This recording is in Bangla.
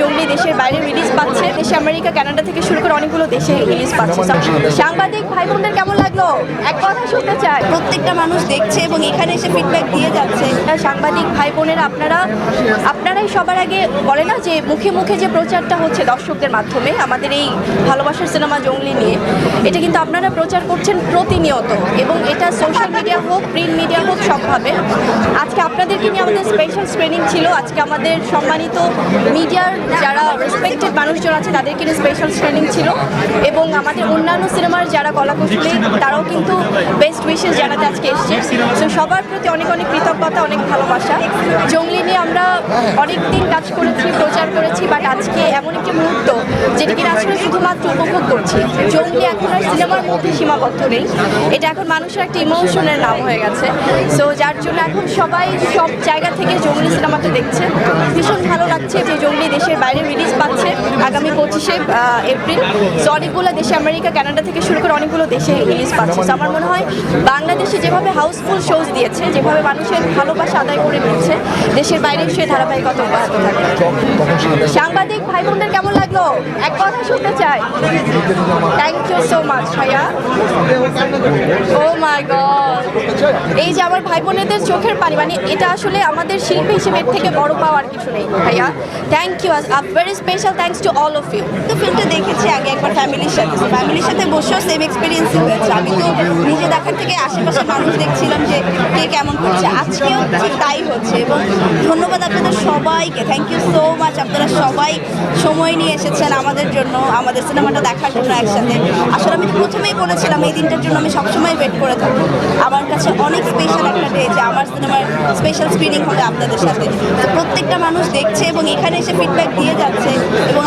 জঙ্গলি দেশের বাইরে রিলিজ পাচ্ছে। দেশে আমেরিকা কানাডা থেকে শুরু করে অনেকগুলো দেশে রিলিজ পাচ্ছে। সাংবাদিক ভাই বোনদের কেমন লাগল? এক কথা শুনতে চাই। প্রত্যেকটা মানুষ দেখছে এবং এখানে এসে ফিডব্যাক দিয়ে যাচ্ছে। সাংবাদিক ভাই বোনেরা আপনারা আপনারাই সবার আগে বলে না যে মুখে মুখে যে প্রচারটা হচ্ছে দর্শকদের মাধ্যমে আমাদের এই ভালোবাসার সিনেমা জঙ্গলি নিয়ে। এটা কিন্তু আপনারা প্রচার করছেন প্রতিনিয়ত এবং এটা হোক প্রিন্ট মিডিয়া হোক, সবভাবে। আজকে আপনাদেরকে নিয়ে আমাদের স্পেশাল স্ক্রিনিং ছিল। আজকে আমাদের সম্মানিত মিডিয়ার যারা রেসপেক্টেড মানুষজন আছে, তাদেরকে নিয়ে স্পেশাল স্ক্রিনিং ছিল। এবং আমাদের অন্যান্য সিনেমার যারা কলাকুশলী, তারাও কিন্তু বেস্ট উইশেস জানাতে আজকে এসছে। তো সবার প্রতি অনেক অনেক কৃতজ্ঞতা, অনেক ভালোবাসা। জঙ্গলি নিয়ে আমরা অনেক দিন কাজ করেছি, প্রচার করেছি বাট আজকে এমন একটি মুহূর্ত যেটা কিনা আসলে শুধুমাত্র উপভোগ করছি। জঙ্গলি এখন আর সিনেমার মধ্যে সীমাবদ্ধ নেই। এটা এখন মানুষের একটা ইমোশনের নাম হয়ে গেছে। সো যার জন্য এখন সবাই সব জায়গা থেকে জঙ্গলি সিনেমাটা দেখছে। ভীষণ ভালো লাগছে যে জঙ্গলি দেশের বাইরে রিলিজ পাচ্ছে। আগামী পঁচিশে এপ্রিল। সো অনেকগুলো দেশে, আমেরিকা, কানাডা থেকে শুরু করে অনেকগুলো দেশে রিলিজ পাচ্ছে। সো আমার মনে হয় বাংলাদেশে যেভাবে হাউসফুল শোজ দিয়েছে, যেভাবে মানুষের ভালোবাসা আদায় করে নিচ্ছে, দেশের বাইরে সে ধারাবাহিকতা অব্যাহত থাকে সাংবাদিক ভাই বোনদের কেমন লাগল? এক কথা শুনতে চাই। থ্যাংক ইউ সো মাচ ভাইয়া। ও মাই গড এই যে আমার ভাই বোনেদের চোখের পানি মানে এটা আসলে আমাদের শিল্পী হিসেবে থেকে বড় পাওয়ার কিছু নেই, ভাইয়া। Thank you very special thanks to all of you তো ফিল্মটা দেখেছি আগে একবার ফ্যামিলির সাথে। ফ্যামিলির সাথে বসেও সেম এক্সপিরিয়েন্সই হয়েছে। আমি তো নিজে দেখার থেকে আশেপাশে মানুষ দেখছিলাম যে কে কেমন করছে। আজকেও তাই হচ্ছে। এবং ধন্যবাদ আপনাদের সবাইকে থ্যাংক ইউ সো মাচ আপনারা সবাই সময় নিয়ে এসেছেন আমাদের জন্য, আমাদের সিনেমাটা দেখার জন্য একসাথে। আসলে আমি প্রথমেই বলেছিলাম, এই দিনটার জন্য আমি সবসময় ওয়েট করে থাকি। আমার কাছে অনেক স্পেশাল একটা ডে যে আমার সিনেমার স্পেশাল স্ক্রিনিং হবে আপনাদের সাথে। প্রত্যেকটা মানুষ দেখছে এবং এখানে এসে ফিডব্যাক দিয়ে যাচ্ছে, এবং